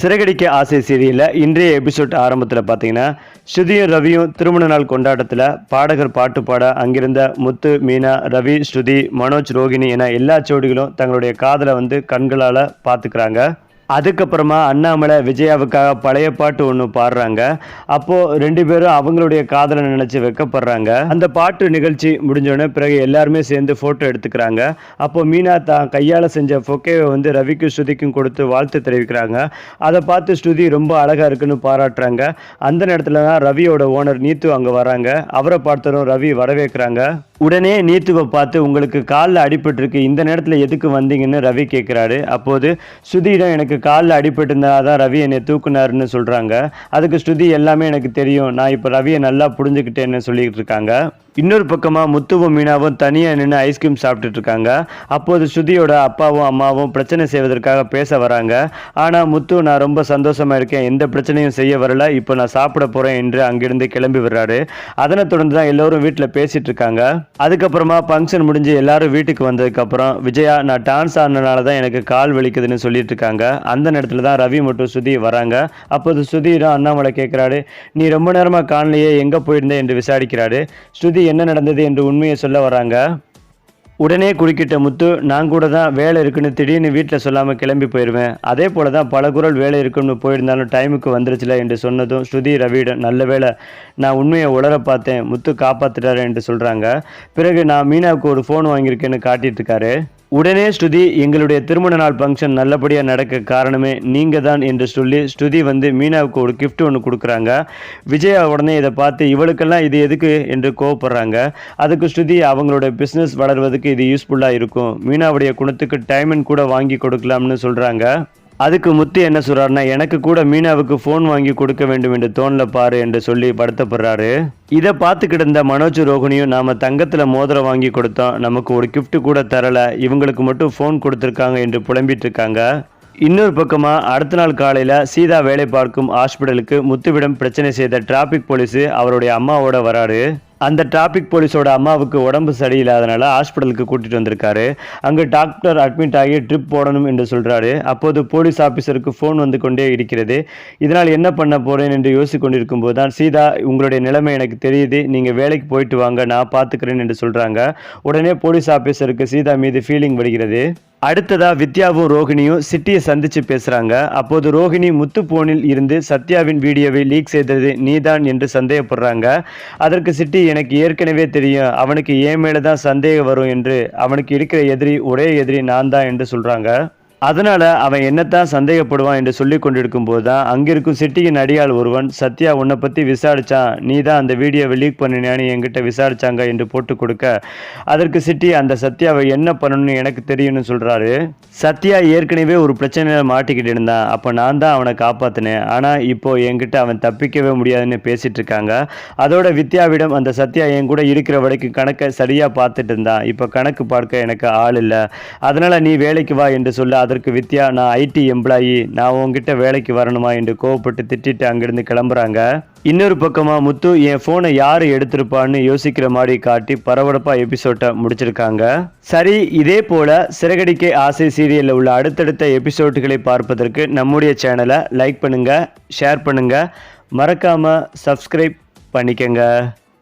சிறகடிக்க ஆசை சீரியலில் இன்றைய எபிசோட் ஆரம்பத்தில் பார்த்தீங்கன்னா ஸ்ருதியும் ரவியும் திருமண நாள் கொண்டாட்டத்தில் பாடகர் பாட்டு பாட அங்கிருந்த முத்து மீனா ரவி ஸ்ருதி மனோஜ் ரோகிணி என எல்லா ஜோடிகளும் தங்களுடைய காதலை வந்து கண்களால் பார்த்துக்கிறாங்க. அதுக்கப்புறமா அண்ணாமலை விஜயாவுக்காக பழைய பாட்டு ஒன்று பாடுறாங்க. அப்போது ரெண்டு பேரும் அவங்களுடைய காதலை நினச்சி வெக்கப்படுறாங்க. அந்த பாட்டு நிகழ்ச்சி முடிஞ்சோடனே பிறகு எல்லாருமே சேர்ந்து ஃபோட்டோ எடுத்துக்கிறாங்க. அப்போ மீனா தான் கையால் செஞ்ச ஃபொக்கேவை வந்து ரவிக்கும் ஸ்ருதிக்கும் கொடுத்து வாழ்த்து தெரிவிக்கிறாங்க. அதை பார்த்து ஸ்ருதி ரொம்ப அழகாக இருக்குன்னு பாராட்டுறாங்க. அந்த நேரத்தில் தான் ரவியோட ஓனர் நீத்து அங்கே வராங்க. அவரை பார்த்ததும் ரவி வரவேற்கிறாங்க. உடனே நீர்த்துவை பார்த்து உங்களுக்கு காலில் அடிபட்டுருக்கு இந்த நேரத்தில் எதுக்கு வந்தீங்கன்னு ரவி கேட்குறாரு அப்போது ஸ்ருதியிடம் எனக்கு காலில் அடிபட்டிருந்தா தான் ரவி என்னை தூக்குனாருன்னு சொல்கிறாங்க அதுக்கு ஸ்ருதி எல்லாமே எனக்கு தெரியும். நான் இப்போ ரவியை நல்லா புரிஞ்சுக்கிட்டேன்னு சொல்லிக்கிட்டு இருக்காங்க. இன்னொரு பக்கமாக முத்துவும் மீனாவும் தனியாக நின்று ஐஸ்கிரீம் சாப்பிட்டுட்டு இருக்காங்க. அப்போது ஸ்ருதியோட அப்பாவும் அம்மாவும் பிரச்சனை செய்வதற்காக பேச வராங்க. ஆனால் முத்து நான் ரொம்ப சந்தோஷமாக இருக்கேன். எந்த பிரச்சனையும் செய்ய வரல. இப்போ நான் சாப்பிட போகிறேன் என்று அங்கிருந்து கிளம்பி விடுறாரு. அதனை தொடர்ந்து தான் எல்லோரும் வீட்டில் பேசிகிட்டு இருக்காங்க. அதுக்கப்புறமா ஃபங்க்ஷன் முடிஞ்சு எல்லாரும் வீட்டுக்கு வந்ததுக்கப்புறம் விஜயா நான் டான்ஸ் ஆடினால தான் எனக்கு கால் வலிக்குதுன்னு சொல்லிட்டு இருக்காங்க. அந்த நேரத்தில் தான் ரவி மட்டும் ஸ்ருதி வராங்க. அப்போது ஸ்ருதியிடம் அண்ணாமலை கேட்குறாரு நீ ரொம்ப நேரமாக காணலையே எங்கே போயிருந்தே? என்று விசாரிக்கிறாரு. ஸ்ருதி என்ன நடந்தது? என்று உண்மையை சொல்ல வராங்க. உடனே குறுக்கிட்ட முத்து நான் கூட தான் வேலை இருக்குன்னு திடீர்னு வீட்டில் சொல்லாமல் கிளம்பி போயிடுவேன் அதே போல தான் பல குரல் வேலை இருக்குன்னு போயிருந்தாலும் டைமுக்கு வந்துருச்சுல என்று சொன்னதும் ஸ்ருதி ரவியிடம் நல்ல வேலை நான் உண்மையை உளர பார்த்தேன். முத்து காப்பாத்துட்டாரு என்று சொல்கிறாங்க பிறகு நான் மீனாவுக்கு ஒரு ஃபோன் வாங்கியிருக்கேன்னு காட்டிட்டு இருக்காரு. உடனே ஸ்ருதி எங்களுடைய திருமண நாள் ஃபங்க்ஷன் நல்லபடியாக நடக்க காரணமே நீங்கள் தான் என்று சொல்லி ஸ்ருதி வந்து மீனாவுக்கு ஒரு கிஃப்ட் ஒன்று கொடுக்குறாங்க. விஜயா உடனே இதை பார்த்து இவளுக்கெல்லாம் இது எதுக்கு? என்று கோவப்படுறாங்க. அதுக்கு ஸ்ருதி அவங்களோட பிஸ்னஸ் வளர்வதுக்கு இது யூஸ்ஃபுல்லாக இருக்கும். மீனாவுடைய குணத்துக்கு டைமண்ட் கூட வாங்கி கொடுக்கலாம்னு சொல்கிறாங்க அதுக்கு முத்து என்ன சொல்றாருன்னா எனக்கு கூட மீனாவுக்கு ஃபோன் வாங்கி கொடுக்க வேண்டும் என்று தோணல பாரு என்று சொல்லி படுத்தப்படுறாரு இதை பார்த்துக்கிட்டு இருந்த மனோஜ் ரோகிணியும் நாம தங்கத்துல மோதிரம் வாங்கி கொடுத்தோம். நமக்கு ஒரு கிஃப்ட் கூட தரல. இவங்களுக்கு மட்டும் ஃபோன் கொடுத்துருக்காங்க என்று புலம்பிட்டு இருக்காங்க. இன்னொரு பக்கமாக அடுத்த நாள் காலையில் சீதா வேலை பார்க்கும் ஹாஸ்பிட்டலுக்கு முத்துவிடம் பிரச்சனை செய்த டிராபிக் போலீஸு அவருடைய அம்மாவோட வராரு. அந்த டிராபிக் போலீஸோட அம்மாவுக்கு உடம்பு சரியில்லாதனால ஹாஸ்பிட்டலுக்கு கூட்டிட்டு வந்திருக்காரு. அங்கே டாக்டர் அட்மிட் ஆகி ட்ரிப் போடணும் என்று சொல்றாரு. அப்போது போலீஸ் ஆபீசருக்கு ஃபோன் வந்து கொண்டே இருக்கிறது. இதனால் என்ன பண்ண போறேன் என்று யோசித்து கொண்டிருக்கும் போது தான் சீதா உங்களுடைய நிலைமை எனக்கு தெரியுது. நீங்க வேலைக்கு போயிட்டு வாங்க. நான் பார்த்துக்கிறேன் என்று சொல்றாங்க. உடனே போலீஸ் ஆபீசருக்கு சீதா மீது ஃபீலிங் வருகிறது. அடுத்ததா வித்யாவும் ரோஹிணியும் சிட்டியை சந்திச்சு பேசுறாங்க. அப்போது ரோகிணி முத்து போனில் இருந்து சத்யாவின் வீடியோவை லீக் செய்தது நீதான் என்று சந்தேகப்படுறாங்க. அதற்கு சிட்டி எனக்கு ஏற்கனவே தெரியும் அவனுக்கு ஏன் மேலே தான் சந்தேகம் வரும் என்று அவனுக்கு இருக்கிற எதிரி ஒரே எதிரி நான் தான் என்று சொல்றாங்க. அதனால் அவன் என்னத்தான் சந்தேகப்படுவான் என்று சொல்லி கொண்டிருக்கும் போது தான் அங்கிருக்கும் சிட்டியின் அடியாள் ஒருவன் சத்யா உன்னை பற்றி விசாரிச்சான். நீ தான் அந்த வீடியோவை லீக் பண்ணினான்னு என்கிட்ட விசாரித்தாங்க என்று போட்டு கொடுக்க. அதற்கு சிட்டி அந்த சத்யாவை என்ன பண்ணணும்னு எனக்கு தெரியும்னு சொல்கிறாரு சத்யா ஏற்கனவே ஒரு பிரச்சனையில் மாட்டிக்கிட்டு இருந்தான். அப்போ நான் தான் அவனை காப்பாற்றினேன் ஆனால் இப்போது என்கிட்ட அவன் தப்பிக்கவே முடியாதுன்னு பேசிகிட்டு இருக்காங்க. அதோட வித்யாவிடம் அந்த சத்யா என் கூட இருக்கிற வரைக்கும் கணக்கை சரியாக பார்த்துட்டு இருந்தான். இப்போ கணக்கு பார்க்க எனக்கு ஆள் இல்லை. அதனால் நீ வேலைக்கு வா என்று சொல்ல அதற்கு வித்யா நான் ஐடி எம்ப்ளாயி நான் உங்ககிட்ட வேலைக்கு வரணுமா? என்று கோவப்பட்டு திட்டிட்டு அங்கிருந்து கிளம்புறாங்க. இன்னொரு பக்கமாக முத்து என் ஃபோனை யார் எடுத்திருப்பான்னு யோசிக்கிற மாதிரி காட்டி பரபரப்பாக எபிசோட்டை முடிச்சிருக்காங்க. சரி இதே போல் சிறகடிக்கை ஆசை சீரியலில் உள்ள அடுத்தடுத்த எபிசோட்டுகளை பார்ப்பதற்கு நம்முடைய சேனலை லைக் பண்ணுங்கள் ஷேர் பண்ணுங்கள் மறக்காமல் சப்ஸ்கிரைப் பண்ணிக்கங்க.